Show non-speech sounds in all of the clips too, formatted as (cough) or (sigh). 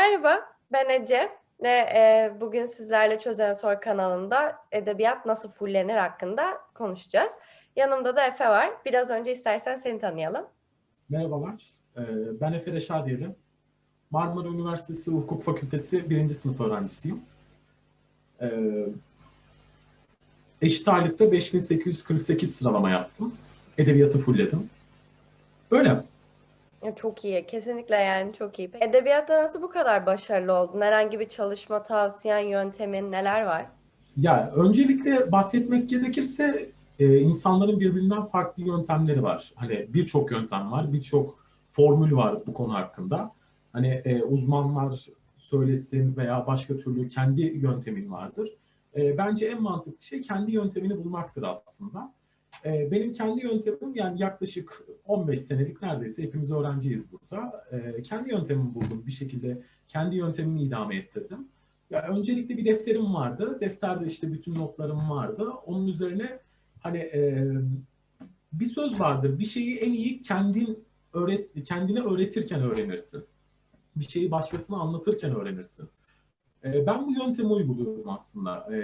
Merhaba, ben Ece ve e, bugün sizlerle Çözen Sor kanalında edebiyat nasıl fullenir hakkında konuşacağız. Yanımda da Efe var. Biraz önce istersen seni tanıyalım. Merhabalar, Ee, ben Efe Reşadiyeli. Marmara Üniversitesi Hukuk Fakültesi birinci sınıf öğrencisiyim. Ee, Eşit ağırlıkta 5848 sıralama yaptım. Edebiyatı fullledim. Böyle. Çok iyi, kesinlikle yani çok iyi. Edebiyatta nasıl bu kadar başarılı oldun? Herhangi bir çalışma tavsiyen, yöntemin neler var? Ya öncelikle bahsetmek gerekirse e, insanların birbirinden farklı yöntemleri var. Hani birçok yöntem var, birçok formül var bu konu hakkında. Hani e, uzmanlar söylesin veya başka türlü kendi yöntemin vardır. E, bence en mantıklı şey kendi yöntemini bulmaktır aslında. E, benim kendi yöntemim yani yaklaşık 15 senelik neredeyse hepimiz öğrenciyiz burada. E, kendi yöntemimi buldum bir şekilde kendi yöntemimi idame ettirdim. Ya öncelikle bir defterim vardı. Defterde işte bütün notlarım vardı. Onun üzerine hani e, bir söz vardır. Bir şeyi en iyi kendin öğret kendine öğretirken öğrenirsin. Bir şeyi başkasına anlatırken öğrenirsin. E, ben bu yöntemi uyguluyorum aslında. E,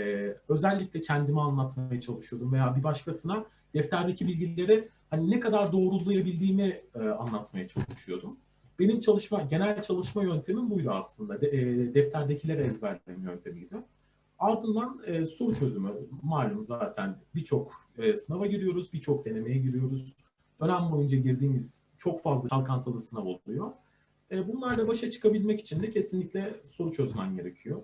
özellikle kendime anlatmaya çalışıyordum veya bir başkasına defterdeki bilgileri hani ne kadar doğrulayabildiğimi e, anlatmaya çalışıyordum. Benim çalışma, genel çalışma yöntemim buydu aslında. De, e, defterdekileri ezberleme yöntemiydi. Ardından e, soru çözümü. Malum zaten birçok e, sınava giriyoruz, birçok denemeye giriyoruz. Dönem boyunca girdiğimiz çok fazla çalkantılı sınav oluyor. E, bunlarla başa çıkabilmek için de kesinlikle soru çözmen gerekiyor.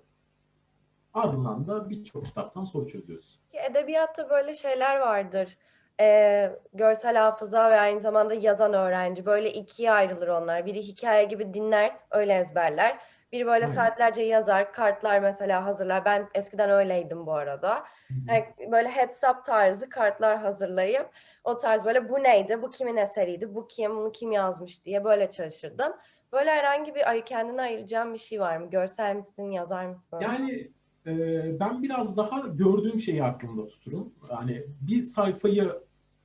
Ardından da birçok kitaptan soru çözüyoruz. Edebiyatta böyle şeyler vardır. Ee, görsel hafıza ve aynı zamanda yazan öğrenci. Böyle ikiye ayrılır onlar. Biri hikaye gibi dinler, öyle ezberler. Biri böyle Aynen. saatlerce yazar, kartlar mesela hazırlar. Ben eskiden öyleydim bu arada. Yani böyle heads up tarzı kartlar hazırlayıp o tarz böyle bu neydi, bu kimin eseriydi, bu kim, bunu kim yazmış diye böyle çalışırdım. Böyle herhangi bir ay kendine ayıracağım bir şey var mı? Görsel misin, yazar mısın? Yani e, ben biraz daha gördüğüm şeyi aklımda tuturum. Yani bir sayfayı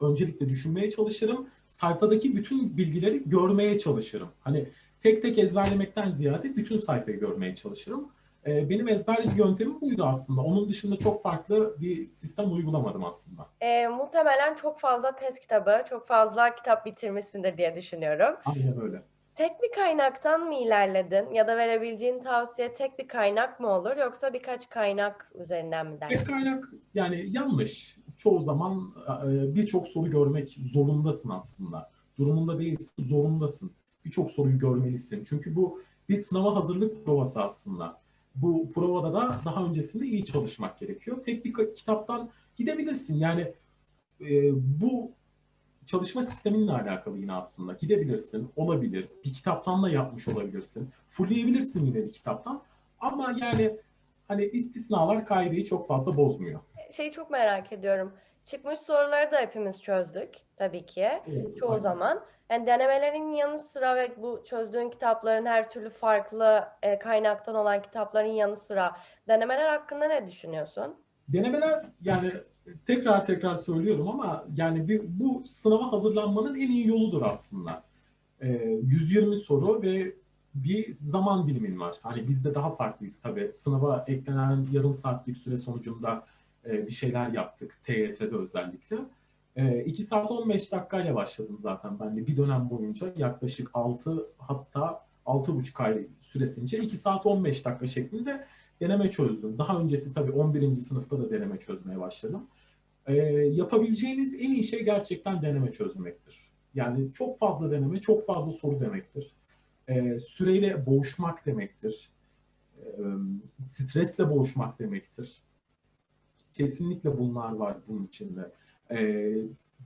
öncelikle düşünmeye çalışırım. Sayfadaki bütün bilgileri görmeye çalışırım. Hani tek tek ezberlemekten ziyade bütün sayfayı görmeye çalışırım. E, benim ezber yöntemim buydu aslında. Onun dışında çok farklı bir sistem uygulamadım aslında. Ee, muhtemelen çok fazla test kitabı, çok fazla kitap bitirmişsindir diye düşünüyorum. Aynen öyle. Tek bir kaynaktan mı ilerledin ya da verebileceğin tavsiye tek bir kaynak mı olur yoksa birkaç kaynak üzerinden mi dersin? Tek kaynak yani yanlış. Çoğu zaman e, birçok soru görmek zorundasın aslında. Durumunda değilsin, zorundasın. Birçok soruyu görmelisin. Çünkü bu bir sınava hazırlık provası aslında. Bu provada da daha öncesinde iyi çalışmak gerekiyor. Tek bir kitaptan gidebilirsin. Yani e, bu çalışma sisteminle alakalı yine aslında. Gidebilirsin, olabilir. Bir kitaptan da yapmış olabilirsin. Fullleyebilirsin yine bir kitaptan. Ama yani hani istisnalar kaideyi çok fazla bozmuyor. Şeyi çok merak ediyorum. Çıkmış soruları da hepimiz çözdük tabii ki. Çoğu Aynen. zaman. Yani denemelerin yanı sıra ve bu çözdüğün kitapların her türlü farklı e, kaynaktan olan kitapların yanı sıra denemeler hakkında ne düşünüyorsun? Denemeler yani tekrar tekrar söylüyorum ama yani bir, bu sınava hazırlanmanın en iyi yoludur aslında. Ee, 120 soru ve bir zaman dilimin var. Hani bizde daha farklıydı tabii. Sınava eklenen yarım saatlik süre sonucunda e, bir şeyler yaptık. TYT'de özellikle. E, 2 saat 15 dakikayla başladım zaten ben de bir dönem boyunca yaklaşık 6 hatta 6,5 ay süresince 2 saat 15 dakika şeklinde deneme çözdüm. Daha öncesi tabii 11. sınıfta da deneme çözmeye başladım. Ee, yapabileceğiniz en iyi şey gerçekten deneme çözmektir. Yani çok fazla deneme, çok fazla soru demektir. Ee, süreyle boğuşmak demektir. Ee, stresle boğuşmak demektir. Kesinlikle bunlar var bunun içinde. Ee,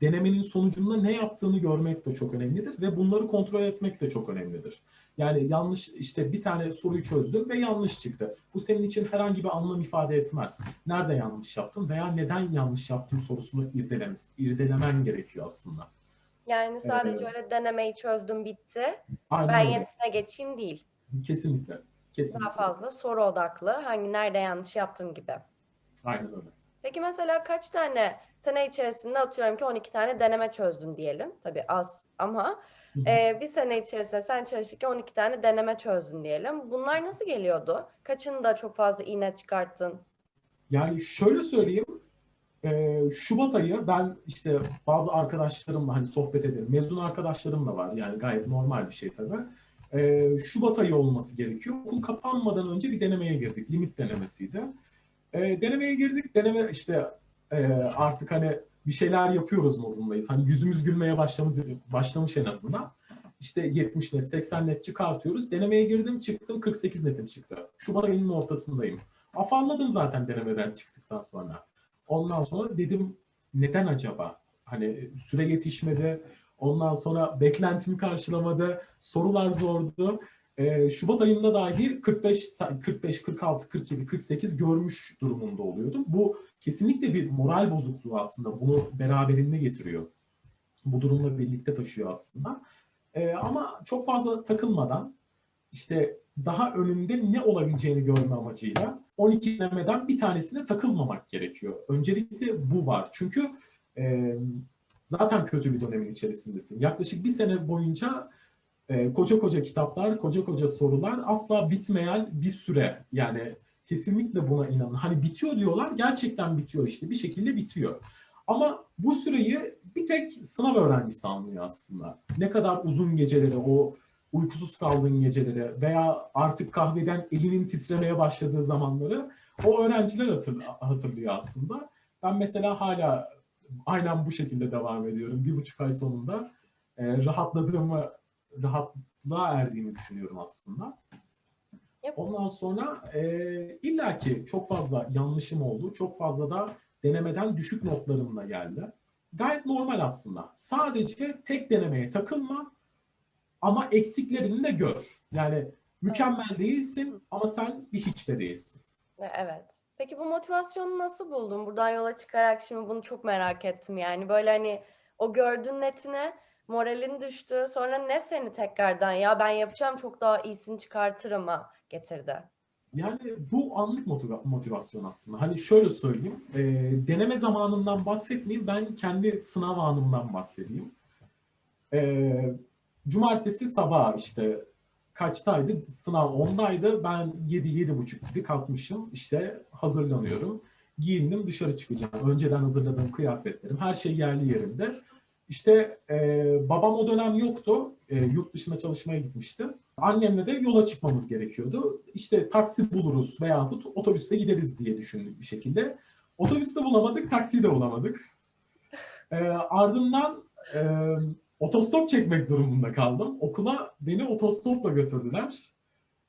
denemenin sonucunda ne yaptığını görmek de çok önemlidir ve bunları kontrol etmek de çok önemlidir. Yani yanlış işte bir tane soruyu çözdüm ve yanlış çıktı. Bu senin için herhangi bir anlam ifade etmez. Nerede yanlış yaptın veya neden yanlış yaptın sorusunu irdelemen, irdelemen gerekiyor aslında. Yani sadece Evet. öyle denemeyi çözdüm bitti. Aynen Ben öyle. yenisine geçeyim değil. Kesinlikle. Daha Kesinlikle. fazla soru odaklı. Hangi nerede yanlış yaptım gibi. Aynen öyle. Peki mesela kaç tane sene içerisinde atıyorum ki 12 tane deneme çözdün diyelim. Tabii az ama Hı hı. e, bir sene içerisinde sen çalışırken 12 tane deneme çözdün diyelim. Bunlar nasıl geliyordu? Kaçını da çok fazla iyi net çıkarttın? Yani şöyle söyleyeyim, e, Şubat ayı ben işte bazı arkadaşlarımla hani sohbet ederim. Mezun arkadaşlarım da var yani gayet normal bir şey tabii. E, Şubat ayı olması gerekiyor. Okul kapanmadan önce bir denemeye girdik. Limit denemesiydi. E, denemeye girdik. Deneme işte e, artık hani bir şeyler yapıyoruz modundayız. Hani yüzümüz gülmeye başlamış, başlamış en azından. İşte 70 net, 80 net çıkartıyoruz. Denemeye girdim, çıktım 48 netim çıktı. Şubat ayının ortasındayım. Afalladım zaten denemeden çıktıktan sonra. Ondan sonra dedim neden acaba? Hani süre yetişmedi. Ondan sonra beklentimi karşılamadı. Sorular zordu. Ee, Şubat ayında dahi 45, 45, 46, 47, 48 görmüş durumunda oluyordum. Bu kesinlikle bir moral bozukluğu aslında. Bunu beraberinde getiriyor. Bu durumla birlikte taşıyor aslında. Ee, ama çok fazla takılmadan işte daha önünde ne olabileceğini görme amacıyla 12 denemeden bir tanesine takılmamak gerekiyor. Öncelikle bu var. Çünkü e, zaten kötü bir dönemin içerisindesin. Yaklaşık bir sene boyunca e, koca koca kitaplar, koca koca sorular asla bitmeyen bir süre. Yani kesinlikle buna inanın. Hani bitiyor diyorlar, gerçekten bitiyor işte. Bir şekilde bitiyor. Ama bu süreyi bir tek sınav öğrencisi anlıyor aslında. Ne kadar uzun geceleri, o uykusuz kaldığın geceleri veya artık kahveden elinin titremeye başladığı zamanları o öğrenciler hatırl- hatırlıyor aslında. Ben mesela hala aynen bu şekilde devam ediyorum. Bir buçuk ay sonunda e, rahatladığımı, rahatlığa erdiğimi düşünüyorum aslında. Yap. Ondan sonra e, illaki çok fazla yanlışım oldu. Çok fazla da denemeden düşük notlarımla geldi. Gayet normal aslında. Sadece tek denemeye takılma ama eksiklerini de gör. Yani mükemmel değilsin ama sen bir hiç de değilsin. Ve Evet. Peki bu motivasyonu nasıl buldun? Buradan yola çıkarak şimdi bunu çok merak ettim. Yani böyle hani o gördüğün netine moralin düştü. Sonra ne seni tekrardan ya ben yapacağım çok daha iyisini çıkartırım'a getirdi? Yani bu anlık motiva- motivasyon aslında. Hani şöyle söyleyeyim, e, deneme zamanından bahsetmeyeyim, ben kendi sınav anımdan bahsedeyim. E, cumartesi sabah işte kaçtaydı? Sınav 10'daydı. Ben 7-7.30 gibi kalkmışım. İşte hazırlanıyorum. Giyindim dışarı çıkacağım. Önceden hazırladığım kıyafetlerim. Her şey yerli yerinde. İşte e, babam o dönem yoktu. E, yurt dışına çalışmaya gitmişti. Annemle de yola çıkmamız gerekiyordu. İşte taksi buluruz veyahut otobüste gideriz diye düşündük bir şekilde. Otobüste bulamadık, taksiyi de bulamadık. E, ardından e, otostop çekmek durumunda kaldım. Okula beni otostopla götürdüler.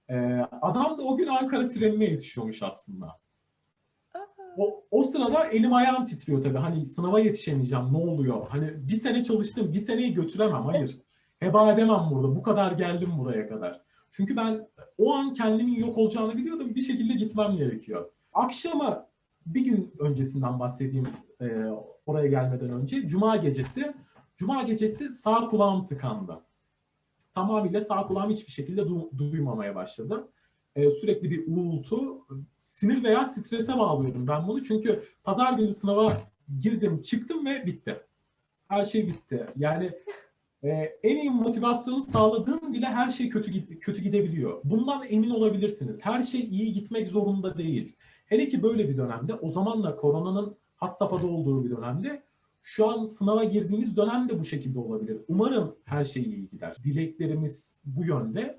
E, adam da o gün Ankara trenine yetişiyormuş aslında. O, o sırada elim ayağım titriyor tabii. Hani sınava yetişemeyeceğim. Ne oluyor? Hani bir sene çalıştım. Bir seneyi götüremem. Hayır. Heba edemem burada. Bu kadar geldim buraya kadar. Çünkü ben o an kendimin yok olacağını biliyordum. Bir şekilde gitmem gerekiyor. Akşama bir gün öncesinden bahsedeyim e, oraya gelmeden önce. Cuma gecesi. Cuma gecesi sağ kulağım tıkandı. Tamamıyla sağ kulağım hiçbir şekilde du- duymamaya başladı. E, sürekli bir uğultu, sinir veya strese bağlıyorum ben bunu. Çünkü pazar günü sınava girdim, çıktım ve bitti. Her şey bitti. Yani e, en iyi motivasyonu sağladığın bile her şey kötü kötü gidebiliyor. Bundan emin olabilirsiniz. Her şey iyi gitmek zorunda değil. Hele ki böyle bir dönemde, o zaman da koronanın had safhada olduğu bir dönemde, şu an sınava girdiğimiz dönem de bu şekilde olabilir. Umarım her şey iyi gider. Dileklerimiz bu yönde.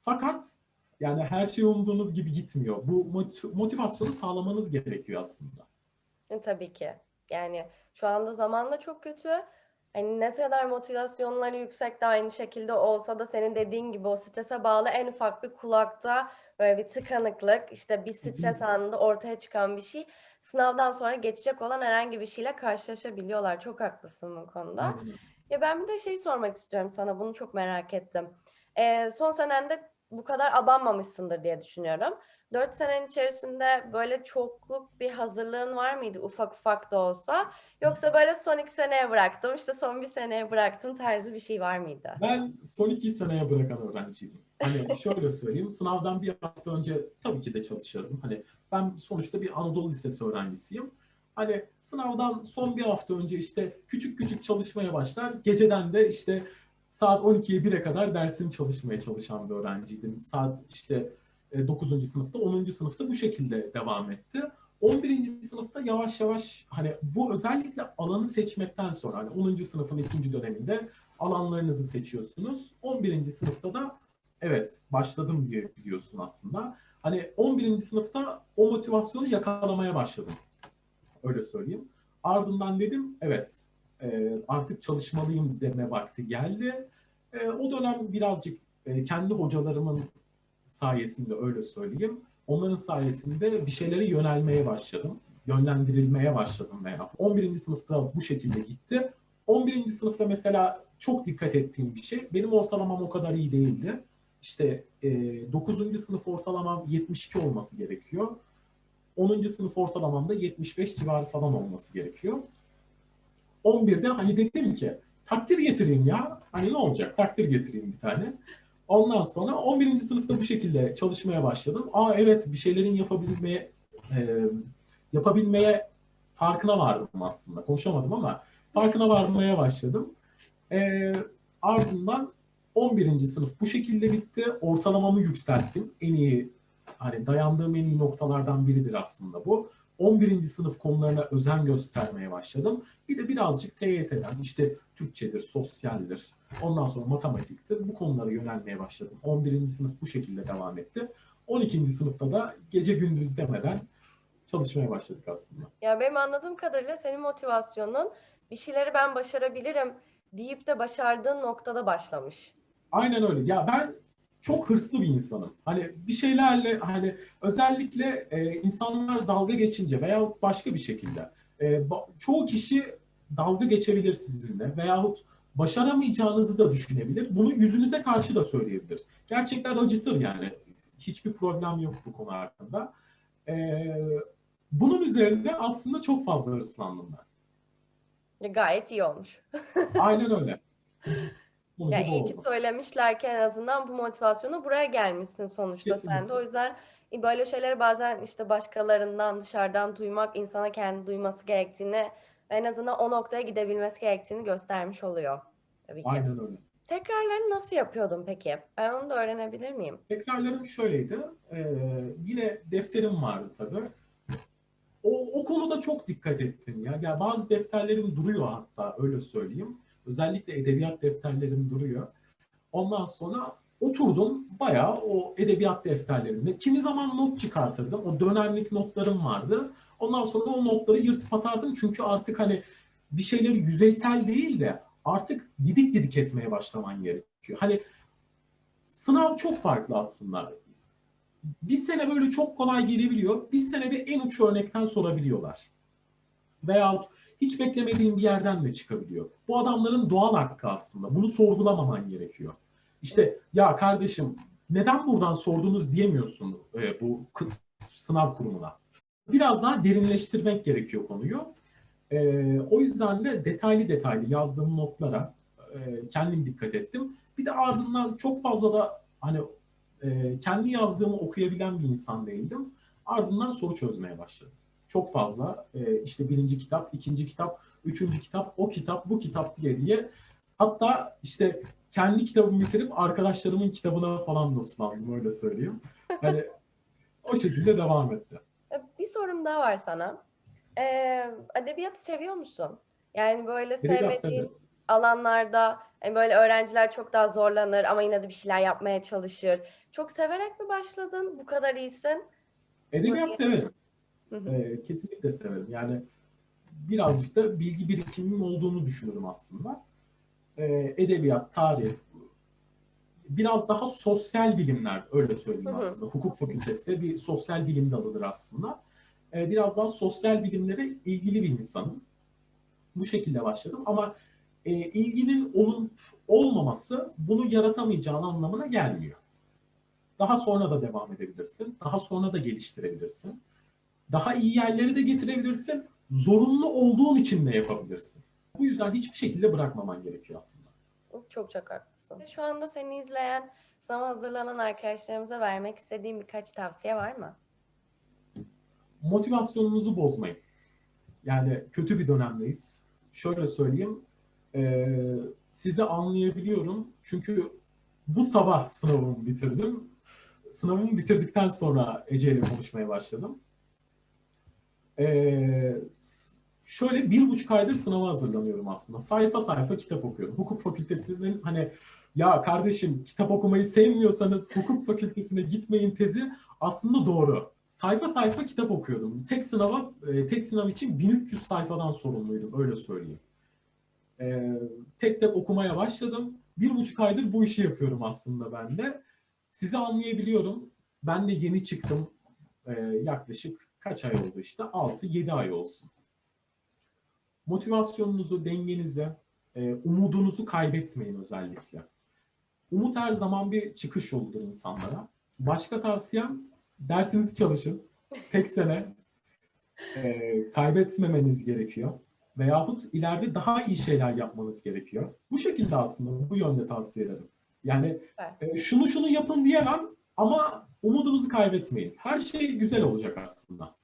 Fakat yani her şey umduğunuz gibi gitmiyor. Bu mot- motivasyonu sağlamanız gerekiyor aslında. E, tabii ki. Yani şu anda zaman da çok kötü. Hani ne kadar motivasyonları yüksek de aynı şekilde olsa da senin dediğin gibi o strese bağlı en ufak bir kulakta böyle bir tıkanıklık, işte bir stres anında ortaya çıkan bir şey sınavdan sonra geçecek olan herhangi bir şeyle karşılaşabiliyorlar. Çok haklısın bu konuda. Aynen. Ya ben bir de şey sormak istiyorum sana. Bunu çok merak ettim. Ee, son senende bu kadar abanmamışsındır diye düşünüyorum. Dört senenin içerisinde böyle çokluk bir hazırlığın var mıydı ufak ufak da olsa? Yoksa böyle son iki seneye bıraktım, işte son bir seneye bıraktım tarzı bir şey var mıydı? Ben son iki seneye bırakan öğrenciydim. Hani (laughs) şöyle söyleyeyim, sınavdan bir hafta önce tabii ki de çalışırdım. Hani ben sonuçta bir Anadolu Lisesi öğrencisiyim. Hani sınavdan son bir hafta önce işte küçük küçük çalışmaya başlar. Geceden de işte saat 12'ye 1'e kadar dersini çalışmaya çalışan bir öğrenciydim. Saat işte e, 9. sınıfta, 10. sınıfta bu şekilde devam etti. 11. sınıfta yavaş yavaş hani bu özellikle alanı seçmekten sonra hani 10. sınıfın ikinci döneminde alanlarınızı seçiyorsunuz. 11. sınıfta da evet başladım diye biliyorsun aslında. Hani 11. sınıfta o motivasyonu yakalamaya başladım. Öyle söyleyeyim. Ardından dedim evet e, artık çalışmalıyım deme vakti geldi. E, o dönem birazcık e, kendi hocalarımın sayesinde öyle söyleyeyim. Onların sayesinde bir şeylere yönelmeye başladım. Yönlendirilmeye başladım veya 11. sınıfta bu şekilde gitti. 11. sınıfta mesela çok dikkat ettiğim bir şey. Benim ortalamam o kadar iyi değildi. İşte e, 9. sınıf ortalamam 72 olması gerekiyor. 10. sınıf ortalamamda 75 civarı falan olması gerekiyor. 11'de hani dedim ki takdir getireyim ya. Hani ne olacak? Takdir getireyim bir tane. Ondan sonra 11. sınıfta bu şekilde çalışmaya başladım. Aa evet bir şeylerin yapabilmeye e, yapabilmeye farkına vardım aslında. Konuşamadım ama farkına varmaya başladım. E, ardından 11. sınıf bu şekilde bitti. Ortalamamı yükselttim. En iyi hani dayandığım en iyi noktalardan biridir aslında bu. 11. sınıf konularına özen göstermeye başladım. Bir de birazcık TYT'den işte Türkçedir, sosyaldir, ondan sonra matematiktir. Bu konulara yönelmeye başladım. 11. sınıf bu şekilde devam etti. 12. sınıfta da gece gündüz demeden çalışmaya başladık aslında. Ya benim anladığım kadarıyla senin motivasyonun bir şeyleri ben başarabilirim deyip de başardığın noktada başlamış. Aynen öyle. Ya ben çok hırslı bir insanım. Hani bir şeylerle hani özellikle e, insanlar dalga geçince veya başka bir şekilde e, çoğu kişi dalga geçebilir sizinle veyahut başaramayacağınızı da düşünebilir. Bunu yüzünüze karşı da söyleyebilir. Gerçekten acıtır yani. Hiçbir problem yok bu konu hakkında. E, bunun üzerine aslında çok fazla hırslandım ben. Gayet iyi olmuş. Aynen öyle. (laughs) Sonucu Ya bu iyi ki oldu. söylemişler ki en azından bu motivasyonu buraya gelmişsin sonuçta sen de. Kesinlikle. O yüzden e, böyle şeyleri bazen işte başkalarından dışarıdan duymak insana kendi duyması gerektiğini en azından o noktaya gidebilmesi gerektiğini göstermiş oluyor. Tabii ki. Aynen öyle. Tekrarlarını nasıl yapıyordun peki? Ben onu da öğrenebilir miyim? Tekrarlarım şöyleydi. Ee, yine defterim vardı tabii. O, o konuda çok dikkat ettim ya. Ya bazı defterlerim duruyor hatta öyle söyleyeyim. Özellikle edebiyat defterlerim duruyor. Ondan sonra oturdum bayağı o edebiyat defterlerinde. Kimi zaman not çıkartırdım. O dönemlik notlarım vardı. Ondan sonra o notları yırtıp atardım. Çünkü artık hani bir şeyleri yüzeysel değil de artık didik didik etmeye başlaman gerekiyor. Hani sınav çok farklı aslında. Bir sene böyle çok kolay gelebiliyor. Bir senede en uç örnekten sorabiliyorlar. Veyahut hiç beklemediğin bir yerden de çıkabiliyor. Bu adamların doğal hakkı aslında. Bunu sorgulamaman gerekiyor. İşte ya kardeşim neden buradan sordunuz diyemiyorsun e, bu sınav kurumuna. Biraz daha derinleştirmek gerekiyor konuyu. E, o yüzden de detaylı detaylı yazdığım notlara e, kendim dikkat ettim. Bir de ardından çok fazla da hani e, kendi yazdığımı okuyabilen bir insan değildim. Ardından soru çözmeye başladım. Çok fazla e, işte birinci kitap, ikinci kitap, üçüncü kitap, o kitap, bu kitap diye diye. Hatta işte kendi kitabımı bitirip arkadaşlarımın kitabına falan da ıslandım öyle söyleyeyim. Hani (laughs) o şekilde devam etti. E, Bir sorum daha var sana. Ee, edebiyatı seviyor musun? Yani böyle sevmediğin alanlarda hani böyle öğrenciler çok daha zorlanır ama yine de bir şeyler yapmaya çalışır. Çok severek mi başladın? Bu kadar iyisin. Edebiyat severim. Hı hı. Ee, kesinlikle severim. Yani birazcık da bilgi birikimim olduğunu düşünürüm aslında. Ee, edebiyat, tarih, biraz daha sosyal bilimler öyle söyleyeyim Hı hı. aslında. Hukuk fakültesi de bir sosyal bilim dalıdır aslında. Ee, biraz daha sosyal bilimlere ilgili bir insanım. Bu şekilde başladım ama e, ilginin olup olmaması bunu yaratamayacağın anlamına gelmiyor. Daha sonra da devam edebilirsin. Daha sonra da geliştirebilirsin. Daha iyi yerlere de getirebilirsin. Zorunlu olduğun için de yapabilirsin. Bu yüzden hiçbir şekilde bırakmaman gerekiyor aslında. Çok çok haklısın. Şu anda seni izleyen, sınava hazırlanan arkadaşlarımıza vermek istediğim birkaç tavsiye var mı? Motivasyonunuzu bozmayın. Yani kötü bir dönemdeyiz. Şöyle söyleyeyim, e, sizi anlayabiliyorum. Çünkü bu sabah sınavımı bitirdim. Sınavımı bitirdikten sonra Ece ile konuşmaya başladım. E, s- şöyle bir buçuk aydır sınava hazırlanıyorum aslında. Sayfa sayfa kitap okuyorum. Hukuk fakültesinin hani ya kardeşim kitap okumayı sevmiyorsanız hukuk fakültesine gitmeyin tezi aslında doğru. Sayfa sayfa kitap okuyordum. Tek sınava, e, tek sınav için 1300 sayfadan sorumluydum öyle söyleyeyim. E, tek tek okumaya başladım. Bir buçuk aydır bu işi yapıyorum aslında ben de. Sizi anlayabiliyorum. Ben de yeni çıktım. E, yaklaşık kaç ay oldu işte? 6-7 ay olsun. Motivasyonunuzu, dengenizi, e, umudunuzu kaybetmeyin özellikle. Umut her zaman bir çıkış yoludur insanlara. Başka tavsiyem dersinizi çalışın. Tek sene e, kaybetmemeniz gerekiyor. Veyahut ileride daha iyi şeyler yapmanız gerekiyor. Bu şekilde aslında bu yönde tavsiye ederim. Yani e, şunu şunu yapın diyemem ama umudunuzu kaybetmeyin. Her şey güzel olacak aslında.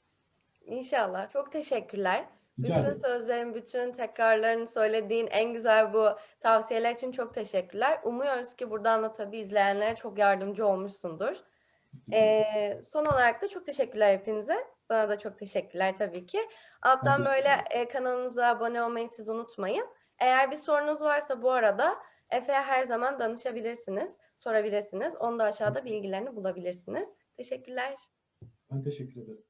İnşallah. Çok teşekkürler. Rica bütün ederim. sözlerin, bütün tekrarlarını söylediğin en güzel bu tavsiyeler için çok teşekkürler. Umuyoruz ki buradan da tabii izleyenlere çok yardımcı olmuşsundur. Ee, son olarak da çok teşekkürler hepinize. Sana da çok teşekkürler tabii ki. Alttan böyle e, kanalımıza abone olmayı siz unutmayın. Eğer bir sorunuz varsa bu arada Efe'ye her zaman danışabilirsiniz, sorabilirsiniz. Onu da aşağıda bilgilerini bulabilirsiniz. Teşekkürler. Ben teşekkür ederim.